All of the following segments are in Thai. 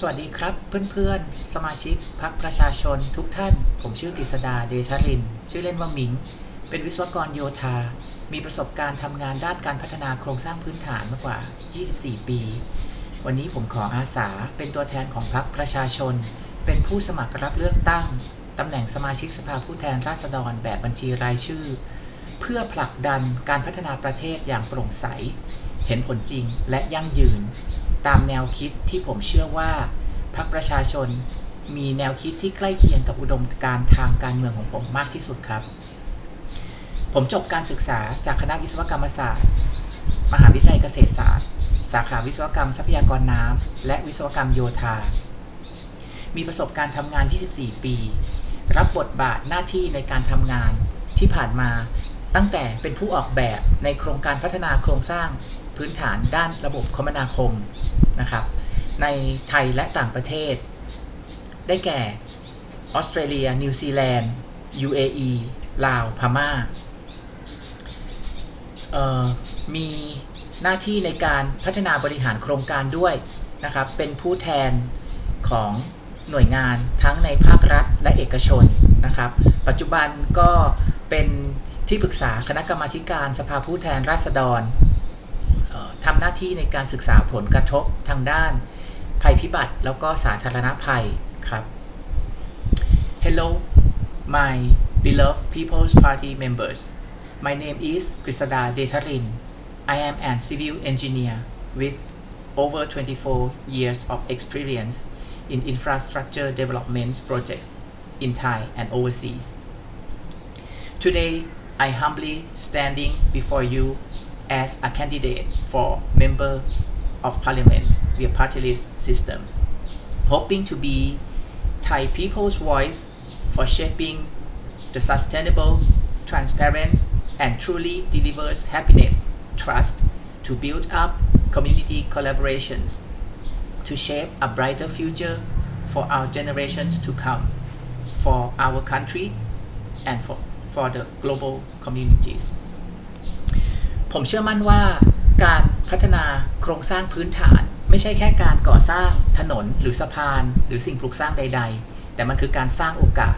สวัสดีครับเพื่อนๆ สมาชิกพักประชาชนทุกท่าน ผมชื่อกฤษดาเดชริน ชื่อเล่นว่าหมิง เป็นวิศวกรโยธา มีประสบการณ์ทำงานด้านการพัฒนาโครงสร้างพื้นฐานมากกว่า 24 ปี วันนี้ผมขออาสาเป็นตัวแทนของพรรคประชาชน เป็นผู้สมัครรับเลือกตั้งตำแหน่งสมาชิกสภาผู้แทนราษฎรแบบบัญชีรายชื่อ เพื่อผลักดันการพัฒนาประเทศอย่างโปร่งใส เห็นผลจริงและยั่งยืน ตามแนวคิดที่ผมเชื่อว่าพรรคประชาชนมีแนวคิดที่ใกล้เคียงกับอุดมการทางการเมืองของผมมากที่สุดครับ ผมจบการศึกษาจากคณะวิศวกรรมศาสตร์ มหาวิทยาลัยเกษตรศาสตร์ สาขาวิศวกรรมทรัพยากรน้ำและวิศวกรรมโยธา มีประสบการณ์ทำงาน 24 ปี รับบทบาทหน้าที่ในการทำงานที่ผ่านมา ตั้งแต่เป็นผู้ออกแบบในโครงการพัฒนาโครงสร้างพื้นฐานด้านระบบคมนาคมนะครับ ในไทยและต่างประเทศ ได้แก่ออสเตรเลีย นิวซีแลนด์ UAE ลาว พม่าเอ่อมีหน้าที่ในการพัฒนาบริหารโครงการด้วยนะครับ เป็นผู้แทนของหน่วยงานทั้งในภาครัฐและเอกชนนะครับ ปัจจุบันก็เป็น ที่ปรึกษาคณะกรรมาการสภาผู้แทนราษฎรทำหน้าที่ในการศึกษาผลกระทบทางด้านภัยพิบัติแล้วก็สาธารณภัยครับ Hello my beloved People's Party members my name is Grisada Desharin I am an civil engineer with over 24 years of experience in infrastructure development projects in Thai and overseas Today, I humbly standing before you as a candidate for member of parliament. Via party list system, hoping to be Thai people's voice for shaping the sustainable, transparent, and truly delivers happiness, trust to build up community collaborations to shape a brighter future for our generations to come, for our country, and for for the global communities ผมเชื่อมั่นว่าการพัฒนาโครงสร้างพื้นฐาน ไม่ใช่แค่การก่อสร้างถนนหรือสะพาน หรือสิ่งปลูกสร้างใด ๆ แต่มันคือการสร้างโอกาส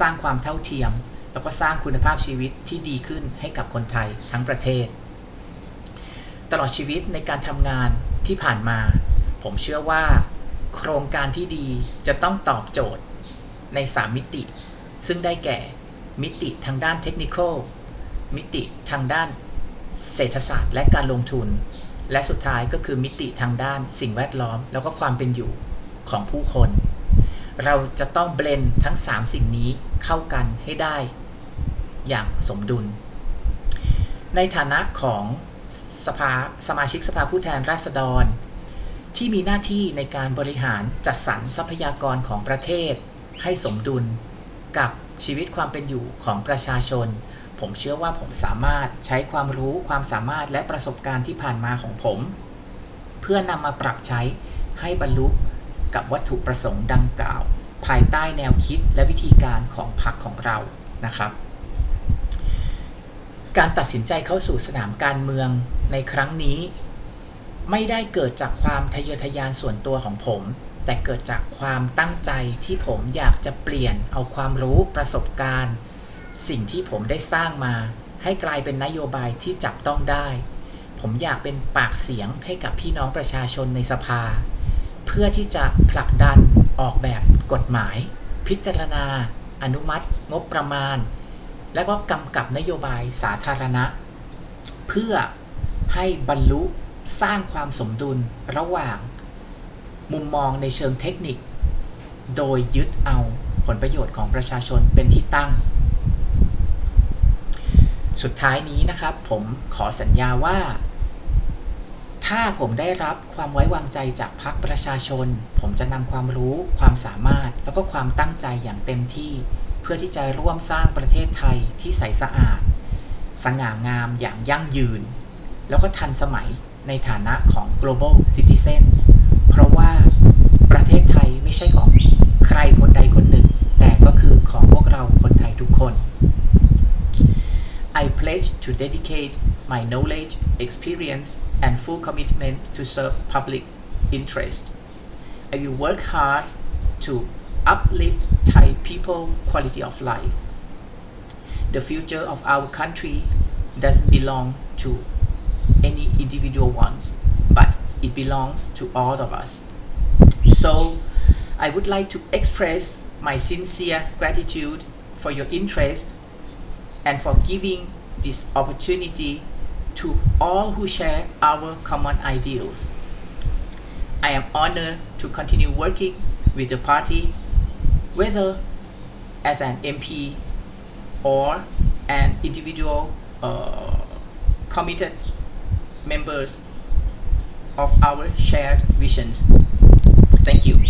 สร้างความเท่าเทียม แล้วก็สร้างคุณภาพชีวิตที่ดีขึ้นให้กับคนไทยทั้งประเทศ ตลอดชีวิตในการทำงานที่ผ่านมา ผมเชื่อว่า โครงการที่ดีจะต้องตอบโจทย์ใน 3 มิติ ซึ่งได้แก่ มิติทางด้านเทคนิคมิติทางด้านเศรษฐศาสตร์ และการลงทุน และสุดท้ายก็คือมิติทางด้านสิ่งแวดล้อม แล้วก็ความเป็นอยู่ของผู้คน เราจะต้องเบลนทั้ง 3 สิ่งนี้เข้ากันให้ได้อย่างสมดุล ในฐานะของสภาสมาชิกสภาผู้แทนราษฎร ที่มีหน้าที่ในการบริหารจัดสรรทรัพยากรของประเทศ ให้สมดุลกับ ชีวิตความเป็นอยู่ของประชาชน ผมเชื่อว่าผมสามารถใช้ความรู้ความสามารถและประสบการณ์ที่ผ่านมาของผม เพื่อนำมาปรับใช้ให้บรรลุกับวัตถุประสงค์ดังกล่าว ภายใต้แนวคิดและวิธีการของพรรคของเรานะครับ การตัดสินใจเข้าสู่สนามการเมืองในครั้งนี้ ไม่ได้เกิดจากความทะเยอทะยานส่วนตัวของผม แต่เกิดจากความตั้งใจที่ผมอยากจะเปลี่ยนเอาความรู้ประสบการณ์ สิ่งที่ผมได้สร้างมา ให้กลายเป็นนโยบายที่จับต้องได้ ผมอยากเป็นปากเสียงให้กับพี่น้องประชาชนในสภา เพื่อที่จะผลักดันออกแบบกฎหมาย พิจารณา อนุมัติ งบประมาณ และก็กำกับนโยบายสาธารณะ เพื่อให้บรรลุสร้างความสมดุลระหว่าง มุมมองในเชิงเทคนิค โดยยึดเอาผลประโยชน์ของประชาชนเป็นที่ตั้ง สุดท้ายนี้นะครับผมขอสัญญาว่า ถ้าผมได้รับความไว้วางใจจากพรรคประชาชน ผมจะนำความรู้ความสามารถแล้วก็ความตั้งใจอย่างเต็มที่ เพื่อที่จะร่วมสร้างประเทศไทยที่ใสสะอาด สง่างามอย่างยั่งยืน แล้วก็ทันสมัยในฐานะของ global citizen เพราะว่า to dedicate my knowledge, experience, and full commitment to serve public interest. I will work hard to uplift Thai people quality of life. The future of our country doesn't belong to any individual ones, but it belongs to all of us. So, I would like to express my sincere gratitude for your interest and for giving this opportunity to all who share our common ideals. I am honored to continue working with the party, whether as an MP or an individual uh, committed members of our shared visions. Thank you.